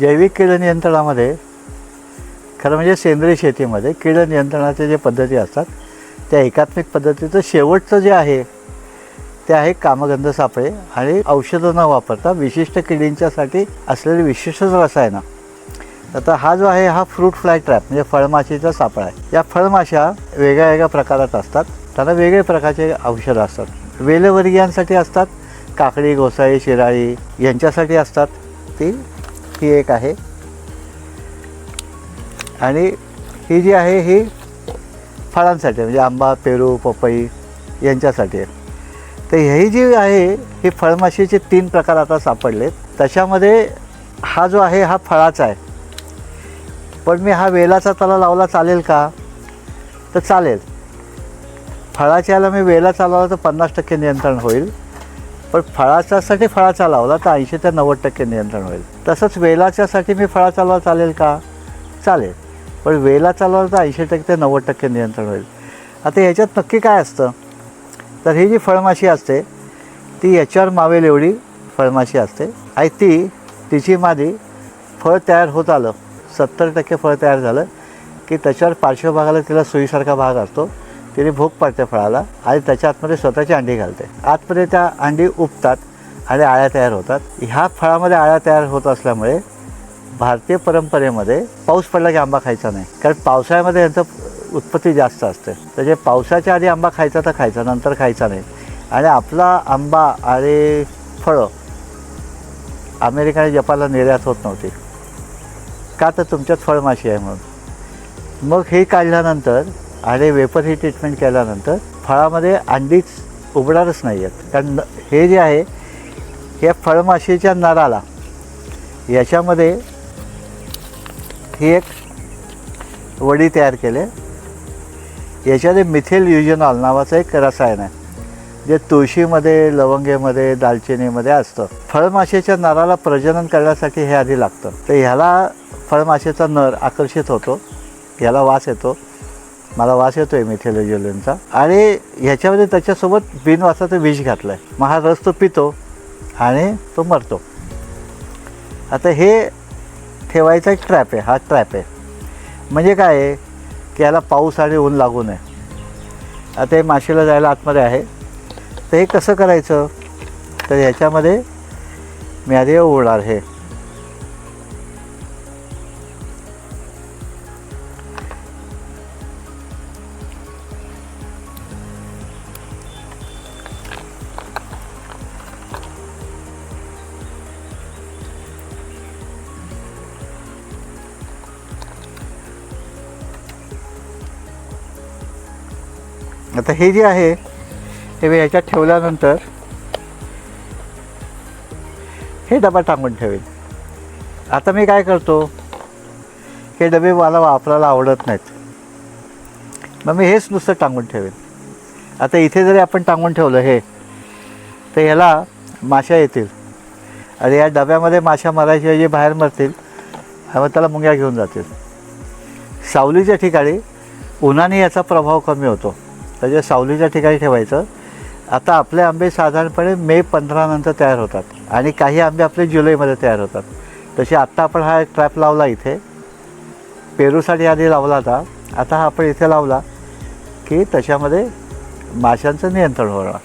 जैविक कीड नियंत्रणामध्ये खरं म्हणजे सेंद्रिय शेतीमध्ये कीड नियंत्रणाच्या जे पद्धती असतात त्या एकात्मिक पद्धतीचं शेवटचं जे आहे ते आहे कामगंध सापळे आणि औषधं न वापरता विशिष्ट किडींच्यासाठी असलेली विशिष्ट रसायनं. आता हा जो आहे हा फ्रूट फ्लाय ट्रॅप म्हणजे फळमाशीचा सापळा आहे. या फळमाशा वेगळ्या वेगळ्या प्रकारात असतात. त्यांना वेगळे प्रकारचे औषधं असतात. वेलवर्गीयांसाठी असतात काकडी घोसाळी शिराळी यांच्यासाठी असतात. ती ही एक आहे. आणि ही जी आहे ही फळांसाठी म्हणजे आंबा पेरू पपई यांच्यासाठी आहे. तर ही जी आहे ही फळमाशीचे तीन प्रकार आता सापडले त्याच्यामध्ये हा जो आहे हा फळाचा आहे. पण मी हा वेलाचा त्याला लावला चालेल का? तर चालेल. फळाच्या याला मी वेलाचा लावला तर पन्नास टक्के नियंत्रण होईल. पण फळाच्यासाठी फळाचा लावला तर ऐंशी ते नव्वद टक्के नियंत्रण होईल. तसंच वेलाच्यासाठी मी फळाचा चालवा चालेल का? चालेल. पण वेलाचा लावला तर ऐंशी टक्के ते नव्वद टक्के नियंत्रण होईल. आता ह्याच्यात नक्की काय असतं? तर ही जी फळमाशी असते ती याच्यावर मावेल एवढी फळमाशी असते. आणि ती तिची मादी फळ तयार होत आलं सत्तर टक्के फळ तयार झालं की त्याच्यावर पार्श्वभागाला तिला सुईसारखा भाग असतो. तिने भूक पाडते फळाला. आणि त्याच्या आतमध्ये स्वतःची अंडी घालते. आतमध्ये त्या अंडी उपतात आणि आळ्या तयार होतात. ह्या फळामध्ये आळ्या तयार होत असल्यामुळे भारतीय परंपरेमध्ये पाऊस पडला की आंबा खायचा नाही. कारण पावसाळ्यामध्ये यांचं उत्पत्ती जास्त असते. त्याचे पावसाच्या आधी आंबा खायचा तर खायचा नंतर खायचा नाही. आणि आपला आंबा आणि फळं अमेरिका आणि जपानला निर्यात होत नव्हती. का तर तुमच्यात फळमाशी आहे म्हणून. मग हे काढल्यानंतर आणि वेपर ही ट्रीटमेंट केल्यानंतर फळामध्ये अंडीच उबडारच नाही आहेत. कारण न- हे जे आहे या फळमाशीच्या नराला याच्यामध्ये ही एक वडी तयार केले. याच्यामध्ये मिथेल युजनॉल नावाचं एक रसायन आहे जे तुळशीमध्ये लवंगेमध्ये दालचिनीमध्ये असतं. फळमाशीच्या नराला प्रजनन करण्यासाठी हे आधी लागतं. तर ह्याला फळमाशीचा नर आकर्षित होतो ह्याला वास येतो. मला वास येतो आहे मिथेलोज्युलिनचा आणि ह्याच्यामध्ये त्याच्यासोबत बिनवासाचं विष घातलं आहे मग हा रस तो पितो आणि तो मरतो. आता हे ठेवायचा एक ट्रॅप आहे. हा ट्रॅप आहे. म्हणजे काय आहे? की याला पाऊस आणि ऊन लागू नये. आता हे माशीला जायला आतमध्ये आहे. तर हे कसं करायचं? तर ह्याच्यामध्ये मी आधी उडणार हे आता हे जे आहे हे मी ह्याच्यात ठेवल्यानंतर हे डबा टांगून ठेवेल आता मी काय करतो हे डबे मला वापरायला आवडत नाहीत. मग मी हेच नुसतं टांगून ठेवेन. आता इथे जरी आपण टांगून ठेवलं हे तर ह्याला माशा येतील. आणि या डब्यामध्ये माशा मरायच्या जे बाहेर मरतील. मग त्याला मुंग्या घेऊन जातील. सावलीच्या ठिकाणी उन्हाने याचा प्रभाव कमी होतो. त्याच्या सावलीच्या ठिकाणी ठेवायचं. आता आपले आंबे साधारणपणे मे पंधरानंतर तयार होतात आणि काही आंबे आपले जुलैमध्ये तयार होतात. तसे आत्ता आपण हा ट्रॅप लावला इथे. पेरूसाठी आधी लावला होता. आता हा आपण इथे लावला की त्याच्यामध्ये माशांचं नियंत्रण होणार.